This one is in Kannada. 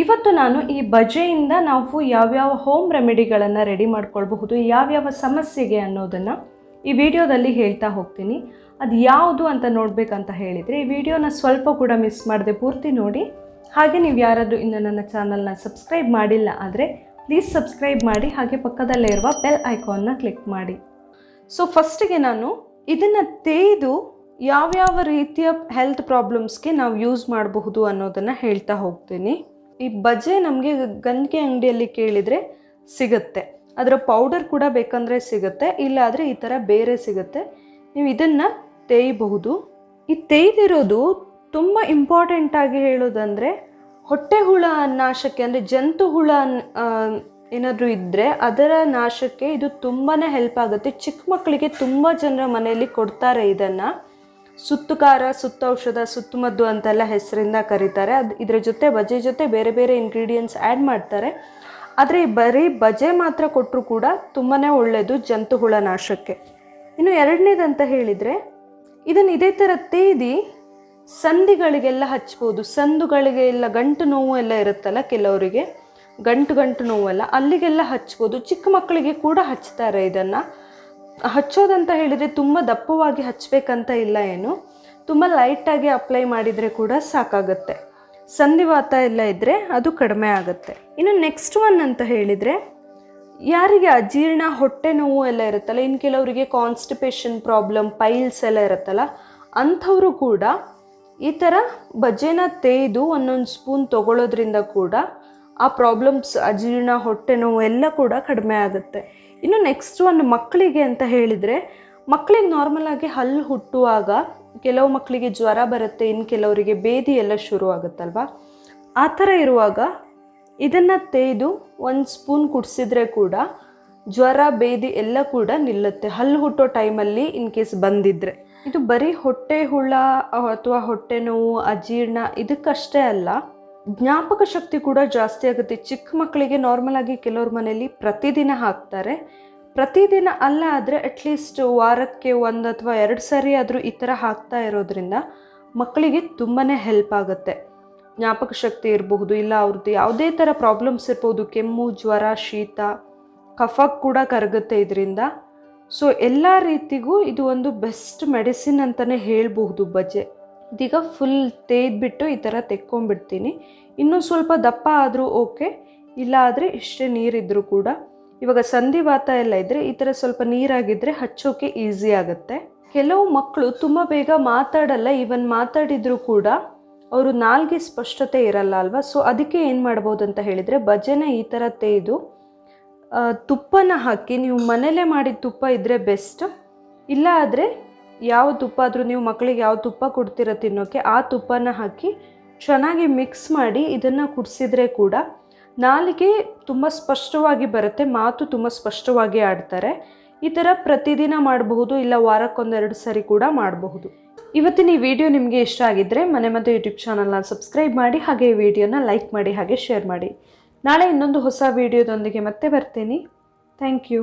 ಇವತ್ತು ನಾನು ಈ ಬಜೆಯಿಂದ ನಾವು ಯಾವ್ಯಾವ ಹೋಮ್ ರೆಮಿಡಿಗಳನ್ನು ರೆಡಿ ಮಾಡ್ಕೊಳ್ಬಹುದು, ಯಾವ್ಯಾವ ಸಮಸ್ಯೆಗೆ ಅನ್ನೋದನ್ನು ಈ ವಿಡಿಯೋದಲ್ಲಿ ಹೇಳ್ತಾ ಹೋಗ್ತೀನಿ. ಅದು ಯಾವುದು ಅಂತ ನೋಡಬೇಕಂತ ಹೇಳಿದರೆ, ಈ ವಿಡಿಯೋನ ಸ್ವಲ್ಪ ಕೂಡ ಮಿಸ್ ಮಾಡದೆ ಪೂರ್ತಿ ನೋಡಿ. ಹಾಗೆ ನೀವು ಯಾರಾದರೂ ಇನ್ನು ನನ್ನ ಚಾನಲ್ನ ಸಬ್ಸ್ಕ್ರೈಬ್ ಮಾಡಿಲ್ಲ ಆದರೆ ಪ್ಲೀಸ್ ಸಬ್ಸ್ಕ್ರೈಬ್ ಮಾಡಿ, ಹಾಗೆ ಪಕ್ಕದಲ್ಲೇ ಇರುವ ಬೆಲ್ ಐಕಾನ್ನ ಕ್ಲಿಕ್ ಮಾಡಿ. ಸೊ ಫಸ್ಟಿಗೆ ನಾನು ಇದನ್ನು ತೇಯ್ದು ಯಾವ್ಯಾವ ರೀತಿಯ ಹೆಲ್ತ್ ಪ್ರಾಬ್ಲಮ್ಸ್ಗೆ ನಾವು ಯೂಸ್ ಮಾಡಬಹುದು ಅನ್ನೋದನ್ನು ಹೇಳ್ತಾ ಹೋಗ್ತೀನಿ. ಈ ಬಜೆ ನಮಗೆ ಗಂಜಿಗೆ ಅಂಗಡಿಯಲ್ಲಿ ಕೇಳಿದರೆ ಸಿಗುತ್ತೆ. ಅದರ ಪೌಡರ್ ಕೂಡ ಬೇಕಂದರೆ ಸಿಗುತ್ತೆ, ಇಲ್ಲಾದರೆ ಈ ಥರ ಬೇರೆ ಸಿಗುತ್ತೆ. ನೀವು ಇದನ್ನು ತೇಯಬಹುದು. ಈ ತೇಯ್ದಿರೋದು ತುಂಬ ಇಂಪಾರ್ಟೆಂಟಾಗಿ ಹೇಳೋದಂದರೆ ಹೊಟ್ಟೆ ಹುಳ ನಾಶಕ್ಕೆ ಅಂದರೆ ಜಂತು ಹುಳ ಏನಾದರೂ ಇದ್ದರೆ ಅದರ ನಾಶಕ್ಕೆ ಇದು ತುಂಬಾ ಹೆಲ್ಪ್ ಆಗುತ್ತೆ. ಚಿಕ್ಕ ಮಕ್ಕಳಿಗೆ ತುಂಬ ಜನರ ಮನೆಯಲ್ಲಿ ಕೊಡ್ತಾರೆ ಇದನ್ನು. ಸುತ್ತುಕಾರ, ಸುತ್ತೌಷಧ, ಸುತ್ತಮದ್ದು ಅಂತೆಲ್ಲ ಹೆಸರಿಂದ ಕರೀತಾರೆ. ಅದು ಇದರ ಜೊತೆ ಬಜೆ ಜೊತೆ ಬೇರೆ ಬೇರೆ ಇಂಗ್ರೀಡಿಯೆಂಟ್ಸ್ ಆ್ಯಡ್ ಮಾಡ್ತಾರೆ. ಆದರೆ ಬರೀ ಬಜೆ ಮಾತ್ರ ಕೊಟ್ಟರು ಕೂಡ ತುಂಬಾ ಒಳ್ಳೆಯದು ಜಂತು ಹುಳ ನಾಶಕ್ಕೆ. ಇನ್ನು ಎರಡನೇದಂತ ಹೇಳಿದರೆ ಇದನ್ನು ಇದೇ ಥರ ತೇದಿ ಸಂಧಿಗಳಿಗೆಲ್ಲ ಹಚ್ಬೋದು. ಸಂದುಗಳಿಗೆ ಎಲ್ಲ ಗಂಟು ನೋವು ಎಲ್ಲ ಇರುತ್ತಲ್ಲ ಕೆಲವರಿಗೆ, ಗಂಟು ಗಂಟು ನೋವೆಲ್ಲ, ಅಲ್ಲಿಗೆಲ್ಲ ಹಚ್ಬೋದು. ಚಿಕ್ಕ ಮಕ್ಕಳಿಗೆ ಕೂಡ ಹಚ್ತಾರೆ ಇದನ್ನು. ಹಚ್ಚೋದಂತ ಹೇಳಿದರೆ ತುಂಬ ದಪ್ಪವಾಗಿ ಹಚ್ಚಬೇಕಂತ ಇಲ್ಲ ಏನು. ತುಂಬ ಲೈಟಾಗಿ ಅಪ್ಲೈ ಮಾಡಿದರೆ ಕೂಡ ಸಾಕಾಗುತ್ತೆ. ಸಂಧಿವಾತ ಎಲ್ಲ ಇದ್ದರೆ ಅದು ಕಡಿಮೆ ಆಗುತ್ತೆ. ಇನ್ನು ನೆಕ್ಸ್ಟ್ ಒನ್ ಅಂತ ಹೇಳಿದರೆ, ಯಾರಿಗೆ ಅಜೀರ್ಣ ಹೊಟ್ಟೆ ನೋವು ಎಲ್ಲ ಇರುತ್ತಲ್ಲ ಇನ್ನು ಕೆಲವರಿಗೆ ಕಾನ್ಸ್ಟಿಪೇಷನ್ ಪ್ರಾಬ್ಲಮ್ ಪೈಲ್ಸ್ ಎಲ್ಲ ಇರುತ್ತಲ್ಲ, ಅಂಥವರು ಕೂಡ ಈ ಥರ ಬಜ್ಜೆನ ತೇಯ್ದು ಒಂದೊಂದು ಸ್ಪೂನ್ ತಗೊಳ್ಳೋದ್ರಿಂದ ಕೂಡ ಆ ಪ್ರಾಬ್ಲಮ್ಸ್ ಅಜೀರ್ಣ, ಹೊಟ್ಟೆ ನೋವು ಎಲ್ಲ ಕೂಡ ಕಡಿಮೆ ಆಗುತ್ತೆ. ಇನ್ನು ನೆಕ್ಸ್ಟ್ ಒಂದು ಮಕ್ಕಳಿಗೆ ಅಂತ ಹೇಳಿದರೆ ಮಕ್ಕಳಿಗೆ ನಾರ್ಮಲಾಗಿ ಹಲ್ಲು ಹುಟ್ಟುವಾಗ ಕೆಲವು ಮಕ್ಕಳಿಗೆ ಜ್ವರ ಬರುತ್ತೆ ಇನ್ನು ಕೆಲವರಿಗೆ ಬೇದಿ ಎಲ್ಲ ಶುರು ಆಗುತ್ತಲ್ವ? ಆ ಥರ ಇರುವಾಗ ಇದನ್ನು ತೇಯ್ದು ಒಂದು ಸ್ಪೂನ್ ಕುಡಿಸಿದ್ರೆ ಕೂಡ ಜ್ವರ, ಬೇದಿ ಎಲ್ಲ ಕೂಡ ನಿಲ್ಲುತ್ತೆ. ಹಲ್ಲು ಹುಟ್ಟೋ ಟೈಮಲ್ಲಿ ಇನ್ ಕೇಸ್ ಬಂದಿದ್ದರೆ ಇದು ಬರೀ ಹೊಟ್ಟೆ ಹುಳ ಅಥವಾ ಹೊಟ್ಟೆ ನೋವು, ಅಜೀರ್ಣ ಇದಕ್ಕಷ್ಟೇ ಅಲ್ಲ. ಜ್ಞಾಪಕ ಶಕ್ತಿ ಕೂಡ ಜಾಸ್ತಿ ಆಗುತ್ತೆ. ಚಿಕ್ಕ ಮಕ್ಕಳಿಗೆ ನಾರ್ಮಲ್ ಆಗಿ ಕೆಲವ್ರ ಮನೆಯಲ್ಲಿ ಪ್ರತಿದಿನ ಹಾಕ್ತಾರೆ. ಪ್ರತಿದಿನ ಅಲ್ಲ ಆದರೆ ಅಟ್ಲೀಸ್ಟ್ ವಾರಕ್ಕೆ ಒಂದು ಅಥವಾ ಎರಡು ಸರಿ ಆದರೂ ಈ ಥರ ಹಾಕ್ತಾ ಇರೋದ್ರಿಂದ ಮಕ್ಕಳಿಗೆ ತುಂಬಾ ಹೆಲ್ಪ್ ಆಗುತ್ತೆ. ಜ್ಞಾಪಕ ಶಕ್ತಿ ಇರಬಹುದು, ಇಲ್ಲ ಅವ್ರದ್ದು ಯಾವುದೇ ಥರ ಪ್ರಾಬ್ಲಮ್ಸ್ ಇರ್ಬೋದು ಕೆಮ್ಮು, ಜ್ವರ, ಶೀತ, ಕಫ ಕೂಡ ಕರಗುತ್ತೆ ಇದರಿಂದ. ಸೊ ಎಲ್ಲ ರೀತಿಗೂ ಇದು ಒಂದು ಬೆಸ್ಟ್ ಮೆಡಿಸಿನ್ ಅಂತಲೇ ಹೇಳಬಹುದು ಬಜೆ. ಇದೀಗ ಫುಲ್ ತೇದ್ಬಿಟ್ಟು ಈ ಥರ ತೆಕ್ಕೊಂಬಿಡ್ತೀನಿ ಇನ್ನೂ ಸ್ವಲ್ಪ ದಪ್ಪ ಆದರೂ ಓಕೆ ಇಲ್ಲ ಆದರೆ ಇಷ್ಟೇ ನೀರಿದ್ದರೂ ಕೂಡ. ಇವಾಗ ಸಂಧಿವಾತ ಎಲ್ಲ ಇದ್ದರೆ ಈ ಥರ ಸ್ವಲ್ಪ ನೀರಾಗಿದ್ದರೆ ಹಚ್ಚೋಕೆ ಈಸಿ ಆಗುತ್ತೆ. ಕೆಲವು ಮಕ್ಕಳು ತುಂಬ ಬೇಗ ಮಾತಾಡಲ್ಲ ಈವನ್ ಮಾತಾಡಿದರೂ ಕೂಡ ಅವರು ನಾಲ್ಗೆ ಸ್ಪಷ್ಟತೆ ಇರಲ್ಲ ಅಲ್ವಾ? ಸೊ ಅದಕ್ಕೆ ಏನು ಮಾಡ್ಬೋದು ಅಂತ ಹೇಳಿದರೆ ಭಜನೆ ಈ ಥರ ತೇಯ್ದು ತುಪ್ಪನ ಹಾಕಿ, ನೀವು ಮನೇಲೇ ಮಾಡಿದ ತುಪ್ಪ ಇದ್ದರೆ ಬೆಸ್ಟ್ ಇಲ್ಲ ಆದರೆ ಯಾವ ತುಪ್ಪ ಆದರೂ ನೀವು ಮಕ್ಕಳಿಗೆ ಯಾವ ತುಪ್ಪ ಕೊಡ್ತೀರ ತಿನ್ನೋಕ್ಕೆ ಆ ತುಪ್ಪನ ಹಾಕಿ ಚೆನ್ನಾಗಿ ಮಿಕ್ಸ್ ಮಾಡಿ ಇದನ್ನು ಕುಡಿಸಿದ್ರೆ ಕೂಡ ನಾಲಿಗೆ ತುಂಬ ಸ್ಪಷ್ಟವಾಗಿ ಬರುತ್ತೆ, ಮಾತು ತುಂಬ ಸ್ಪಷ್ಟವಾಗಿ ಆಡ್ತಾರೆ. ಈ ಥರ ಪ್ರತಿದಿನ ಮಾಡಬಹುದು ಇಲ್ಲ ವಾರಕ್ಕೊಂದೆರಡು ಸರಿ ಕೂಡ ಮಾಡಬಹುದು. ಇವತ್ತಿನ ಈ ವಿಡಿಯೋ ನಿಮಗೆ ಇಷ್ಟ ಆಗಿದ್ದರೆ ಮನೆ ಮತ್ತು ಯೂಟ್ಯೂಬ್ ಚಾನಲ್ನ ಸಬ್ಸ್ಕ್ರೈಬ್ ಮಾಡಿ, ಹಾಗೆ ಈ ವಿಡಿಯೋನ ಲೈಕ್ ಮಾಡಿ, ಹಾಗೆ ಶೇರ್ ಮಾಡಿ. ನಾಳೆ ಇನ್ನೊಂದು ಹೊಸ ವಿಡಿಯೋದೊಂದಿಗೆ ಮತ್ತೆ ಬರ್ತೀನಿ. Thank you